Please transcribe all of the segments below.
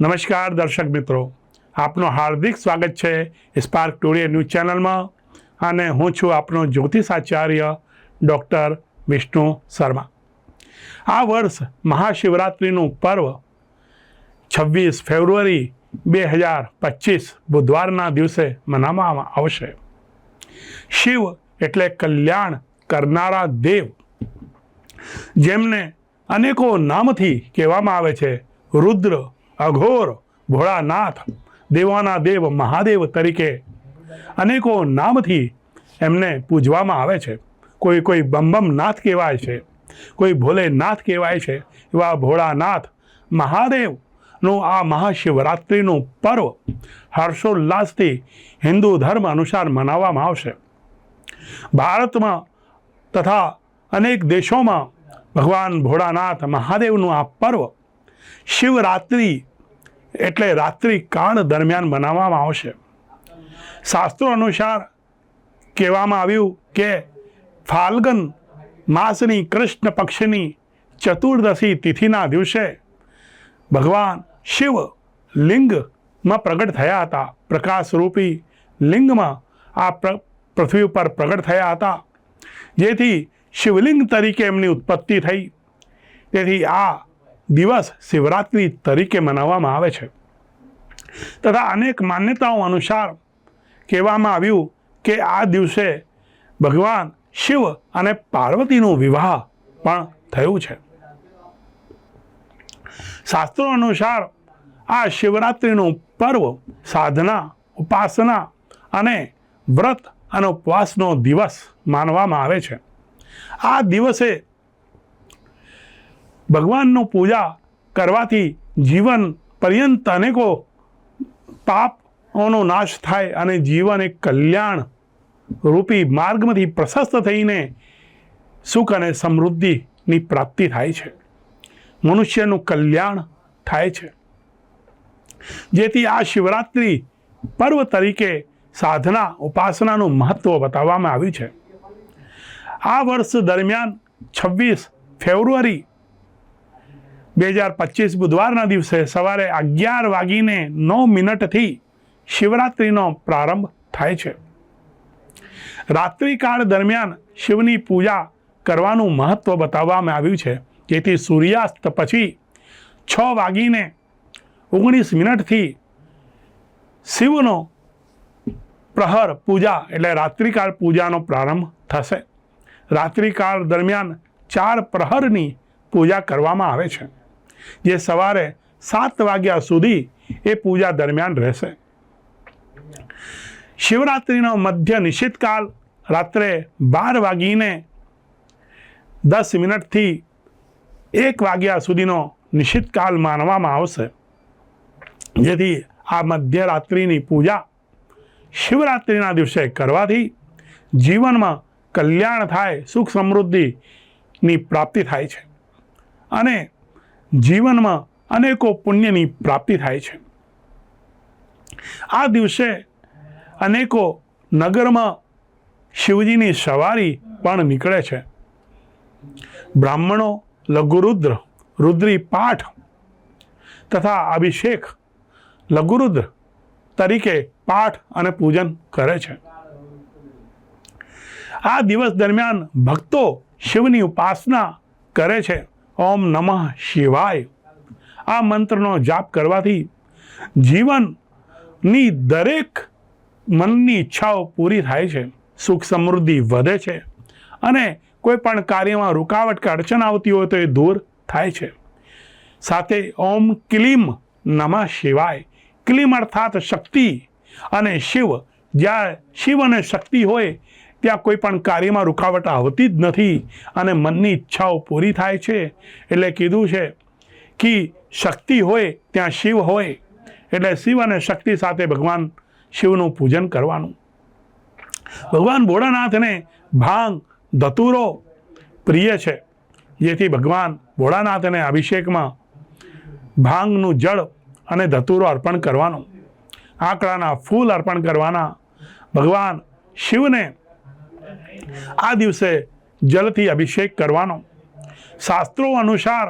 નમસ્કાર દર્શક મિત્રો. આપનું હાર્દિક સ્વાગત છે સ્પાર્ક ટુડે ન્યૂઝ ચેનલમાં અને હું છું આપનો જ્યોતિષાચાર્ય ડૉક્ટર વિષ્ણુ શર્મા. આ વર્ષ મહાશિવરાત્રિનું પર્વ છવ્વીસ ફેબ્રુઆરી બે હજાર પચીસ બુધવારના દિવસે મનાવવામાં આવશે. શિવ એટલે કલ્યાણ કરનારા દેવ. જેમને અનેકો નામથી કહેવામાં આવે છે, રુદ્ર અઘોર ભોળાનાથ, દેવાના દેવ મહાદેવ તરીકે અનેકો નામથી એમને પૂજવામાં આવે છે. કોઈ કોઈ નાથ કહેવાય છે, કોઈ ભોલેનાથ કહેવાય છે, એવા ભોળાનાથ મહાદેવનું આ મહાશિવરાત્રિનું પર્વ હર્ષોલ્લાસથી હિન્દુ ધર્મ અનુસાર મનાવવામાં આવશે. ભારતમાં તથા અનેક દેશોમાં ભગવાન ભોળાનાથ મહાદેવનું આ પર્વ શિવરાત્રિ એટલે રાત્રિ કાળ દરમિયાન મનાવવામાં આવશે. શાસ્ત્રો અનુસાર કહેવામાં આવ્યું કે ફાલ્ગન માસની કૃષ્ણ પક્ષની ચતુર્દશી તિથિના દિવસે ભગવાન શિવ લિંગમાં પ્રગટ થયા હતા. પ્રકાશરૂપી લિંગમાં આ પૃથ્વી ઉપર પ્રગટ થયા હતા. જેથી શિવલિંગ તરીકે એમની ઉત્પત્તિ થઈ. તેથી આ દિવસ શિવરાત્રિ તરીકે મનાવવામાં આવે છે. તથા અનેક માન્યતાઓ અનુસાર કહેવામાં આવ્યું કે આ દિવસે ભગવાન શિવ અને પાર્વતીનું વિવાહ પણ થયું છે. શાસ્ત્રો અનુસાર આ શિવરાત્રિનું પર્વ સાધના, ઉપાસના અને વ્રત અને ઉપવાસનો દિવસ માનવામાં આવે છે. આ દિવસે ભગવાનનું પૂજા કરવાથી જીવન પર્યંત અનેકો પાપોનો નાશ થાય અને જીવન એક કલ્યાણ રૂપી માર્ગમાંથી પ્રશસ્ત થઈને સુખ અને સમૃદ્ધિની પ્રાપ્તિ થાય છે. મનુષ્યનું કલ્યાણ થાય છે. જેથી આ શિવરાત્રિ પર્વ તરીકે સાધના, ઉપાસનાનું મહત્ત્વ બતાવવામાં આવ્યું છે. આ વર્ષ દરમિયાન છવ્વીસ ફેબ્રુઆરી બે હજાર પચીસ બુધવારના દિવસે સવારે અગિયાર વાગીને નવ મિનિટથી શિવરાત્રિનો પ્રારંભ થાય છે. રાત્રિકાળ દરમિયાન શિવની પૂજા કરવાનું મહત્ત્વ બતાવવામાં આવ્યું છે. જેથી સૂર્યાસ્ત પછી છ વાગીને ઓગણીસ મિનિટથી શિવનો પ્રહર પૂજા એટલે રાત્રિકાળ પૂજાનો પ્રારંભ થશે. રાત્રિકાળ દરમિયાન ચાર પ્રહરની પૂજા કરવામાં આવે છે. જે સવારે સાત વાગ્યા સુધી એ પૂજા દરમિયાન રહેશે. શિવરાત્રિનો મધ્ય નિશ્ચિતકાલ રાત્રે બાર વાગીને દસ મિનિટથી એક વાગ્યા સુધીનો નિશ્ચિતકાલ માનવામાં આવશે. જેથી આ મધ્યરાત્રિની પૂજા શિવરાત્રિના દિવસે કરવાથી જીવનમાં કલ્યાણ થાય, સુખ સમૃદ્ધિની પ્રાપ્તિ થાય છે. અને જીવનમાં અનેકો પુણ્યની પ્રાપ્તિ થાય છે. આ દિવસે અનેકો નગરમાં શિવજીની સવારી પણ નીકળે છે. બ્રાહ્મણો, લઘુરુદ્ર રુદ્રી પાઠ તથા અભિષેક લઘુરુદ્ર તરીકે પાઠ અને પૂજન કરે છે. આ દિવસ દરમિયાન ભક્તો શિવની ઉપાસના કરે છે. ઓમ નમઃ શિવાય. આ મંત્રનો જાપ કરવાથી જીવનની દરેક મનની ઈચ્છાઓ પૂરી થાય છે, સુખ સમૃદ્ધિ વધે છે અને કોઈ પણ કાર્યમાં રૂકાવટ કે અડચણ આવતી હોય તો એ દૂર થાય છે. સાથે ઓમ ક્લીમ નમઃ શિવાય. ક્લીમ અર્થાત શક્તિ અને શિવ. જ્યાં શિવ અને શક્તિ હોય ત્યાં કોઈ પણ કાર્યમાં રૂકાવટ આવતી જ નથી અને મનની ઈચ્છાઓ પૂરી થાય છે. એટલે કીધું છે કે શક્તિ હોય ત્યાં શિવ હોય. એટલે શિવ અને શક્તિ સાથે ભગવાન શિવનું પૂજન કરવાનું. ભગવાન ભોળાનાથને ભાંગ, ધતુરો પ્રિય છે. જેથી ભગવાન ભોળાનાથને અભિષેકમાં ભાંગનું જળ અને ધતુરો અર્પણ કરવાનું. આંકડાના ફૂલ અર્પણ કરવાના ભગવાન શિવને આ દિવસે જલથી અભિષેક કરવાનો. શાસ્ત્રો અનુસાર,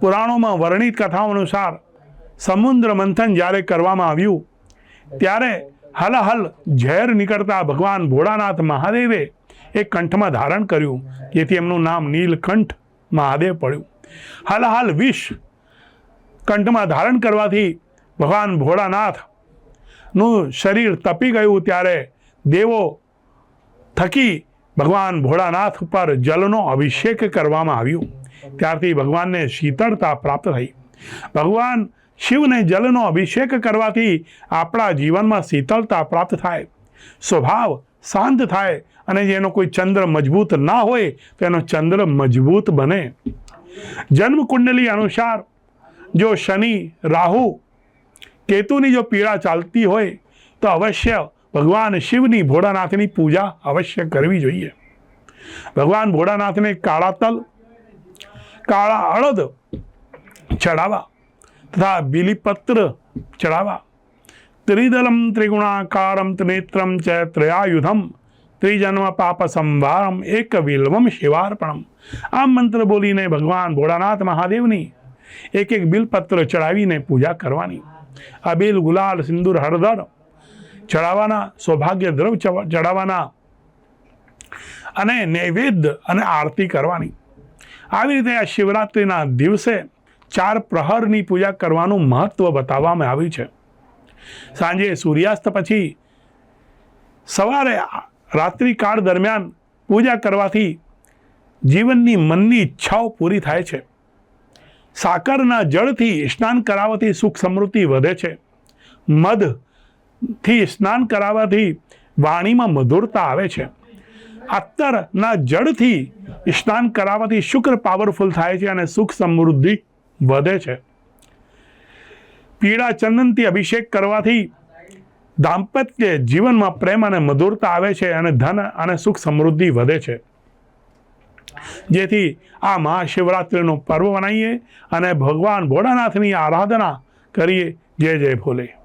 પુરાણોમાં વર્ણિત કથાઓ અનુસાર સમુદ્ર મંથન જ્યારે કરવામાં આવ્યું, ત્યારે હલહલ ઝેર નીકળતા ભગવાન ભોળાનાથ મહાદેવે એ કંઠમાં ધારણ કર્યું, જેથી એમનું નામ નીલકંઠ મહાદેવ પડ્યું. હલહલ વિષ કંઠમાં ધારણ કરવાથી ભગવાન ભોળાનાથનું શરીર તપી ગયું, ત્યારે દેવો થકી ભગવાન ભોળાનાથ ઉપર જલનો અભિષેક કરવામાં આવ્યો. ત્યારથી ભગવાનને શીતળતા પ્રાપ્ત થઈ. ભગવાન શિવને જલનો અભિષેક કરવાથી આપણા જીવનમાં શીતળતા પ્રાપ્ત થાય. સ્વભાવ શાંત થાય અને જેનો કોઈ ચંદ્ર મજબૂત ના હોય તો એનો ચંદ્ર મજબૂત બને. જન્મ કુંડલી અનુસાર જો શનિ, રાહુ, કેતુની જો પીડા ચાલતી હોય, તો અવશ્ય ભગવાન શિવની ભોળાનાથની પૂજા અવશ્ય કરવી જોઈએ. ભગવાન ભોળાનાથને કાળા તલ, કાળા અડદ ચડાવવા તથા બિલીપત્ર ચડાવવા, ત્રિદલમ ત્રિગુણાકારમ ત્રિનેત્રમ ચ ત્રયાયુધમ, ત્રિજન્મ પાપ સંવારમ એક વિલ્વમ શિવાર્પણમ. આ મંત્ર બોલીને ભગવાન ભોળાનાથ મહાદેવની એક એક બિલપત્ર ચડાવીને પૂજા કરવાની. આ બિલ ગુલાલ, સિંદૂર, હળદર ચડાવવાના, સૌભાગ્ય દ્રવ ચડાવવાના અને નૈવેદ્ય અને આરતી કરવાની. આવી રીતે આ શિવરાત્રિના દિવસે ચાર પ્રહરની પૂજા કરવાનું મહત્વ બતાવવામાં આવ્યું છે. સાંજે સૂર્યાસ્ત પછી સવારે રાત્રિકાળ દરમિયાન પૂજા કરવાથી જીવનની મનની ઈચ્છાઓ પૂરી થાય છે. સાકરના જળથી સ્નાન કરાવવાથી સુખ સમૃદ્ધિ વધે છે. મધથી સ્નાન કરાવવાથી વાણીમાં મધુરતા આવે છે. અત્તરના જળથી સ્નાન કરાવવાથી શુક્ર પાવરફુલ થાય છે અને સુખ સમૃદ્ધિ વધે છે. પીળા ચંદનથી અભિષેક કરવાથી દાંપત્ય જીવનમાં પ્રેમ અને મધુરતા આવે છે અને ધન અને સુખ સમૃદ્ધિ વધે છે. જેથી આ મહાશિવરાત્રિનો પર્વ મનાવીએ અને ભગવાન ભોળાનાથની આરાધના કરીએ. જય જય ભોલે.